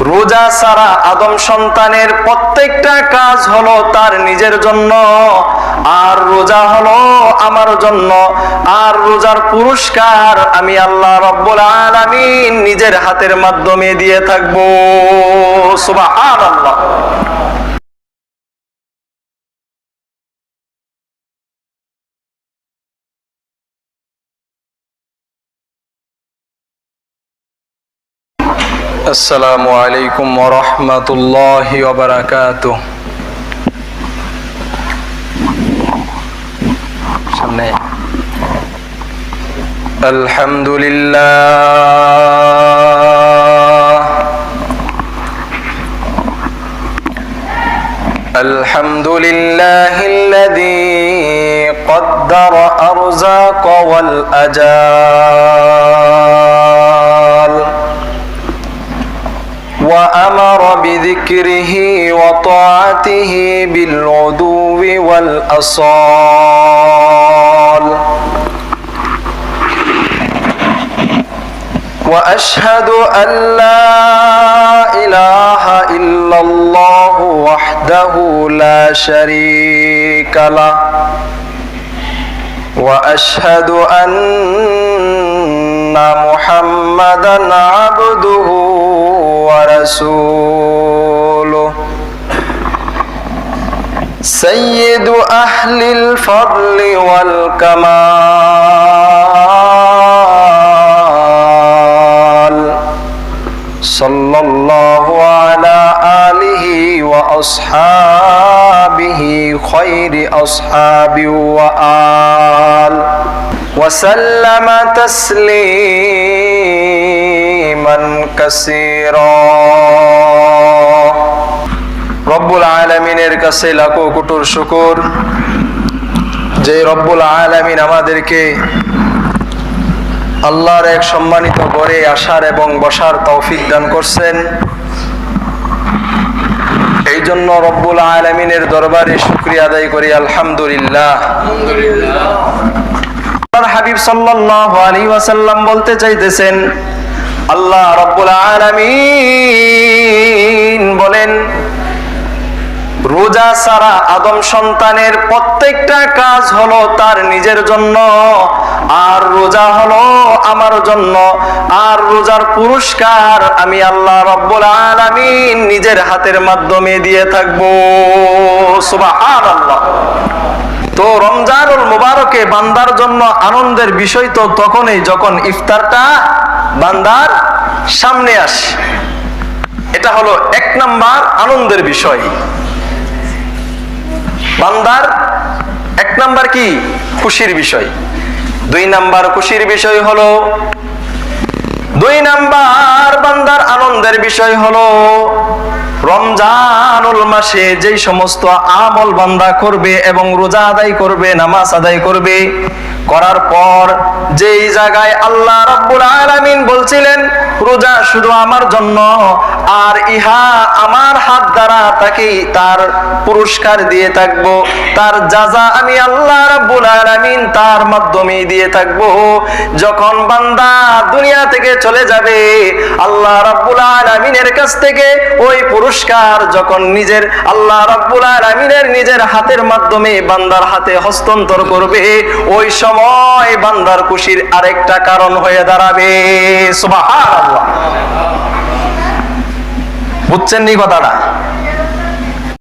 রোজা সারা আদম সন্তানের প্রত্যেকটা কাজ হলো তার নিজের জন্য। আর রোজা হলো আমার জন্য। আর রোজার পুরস্কার আমি আল্লাহ রব্বুল আলামিন নিজের হাতের মাধ্যমে দিয়ে থাকব। সুবহানাল্লাহ। السلام عليكم ورحمة الله وبركاته. الحمد لله. الحمد لله الذي قدر أرزاق والأجال أمر بذكره وطاعته بالعدو والأصال. وأشهد أن لا إله إلا الله وحده لا شريك له. وأشهد أن محمدا عبده ورسوله. سيد أهل الفضل والكمال. صلى الله على آله وأصحابه خير أصحاب وآل. وسلم تسليما রব্বুল আলমিনের কাছে লাখো কুটুর শুকুর যে রব্বুল আলমিন আমাদেরকে আল্লাহর এক সম্মানিত গড়ে আসার এবং বসার তৌফিক দান করছেন। এই জন্য রব্বুল আলমিনের দরবারে শুক্রিয়া আদায় করি, আলহামদুলিল্লাহ। হাবিব সাল্লাল্লাহু আলাইহি ওয়াসাল্লাম বলতে চাইতেছেন আল্লাহ রব্বুল আলামিন বলেন, রোজা সারা আদম সন্তানের প্রত্যেকটা কাজ হলো তার নিজের জন্য, আর রোজা হলো আমার জন্য, আর রোজার পুরস্কার আমি আল্লাহ রব্বুল আলামিন নিজের হাতের মাধ্যমে দিয়ে থাকব। সুবহানাল্লাহ। রমজানুল মুবারকে বান্দার জন্য আনন্দের বিষয় তো তখনই যখন ইফতারটা বান্দার সামনে আসে। এটা হলো এক নাম্বার আনন্দের বিষয়। বান্দার এক নাম্বার কি? খুশির বিষয়। দুই নাম্বার খুশির বিষয় হলো, দুই নাম্বার বান্দার আনন্দের বিষয় হলো রমজানুল মাসে যেই সমস্ত আমল বান্দা করবে এবং রোজা আদায় করবে, নামাজ আদায় করবে, করার পর যেই জায়গায় আল্লাহ রাব্বুল আলামিন বলছিলেন রোজা শুধু আমার জন্য, আর ইহা আমার হাত দ্বারা তাকে তার পুরস্কার দিয়ে থাকব। তার যাজা আমি আল্লাহ রাব্বুল আলামিন তার মাধ্যমে দিয়ে থাকব। যখন বান্দা দুনিয়া থেকে চলে যাবে, আল্লাহ রাব্বুল আলামিনের কাছ থেকে ওই পুরস্কার যখন নিজের, আল্লাহ রাব্বুল আলামিনের নিজের হাতের মাধ্যমে বান্দার হাতে হস্তান্তর করবে, ওই সময় বান্দার খুশির আরেকটা কারণ হয়ে দাঁড়াবে। সুবহানাল্লাহ। বুঝছেন নি কথাটা?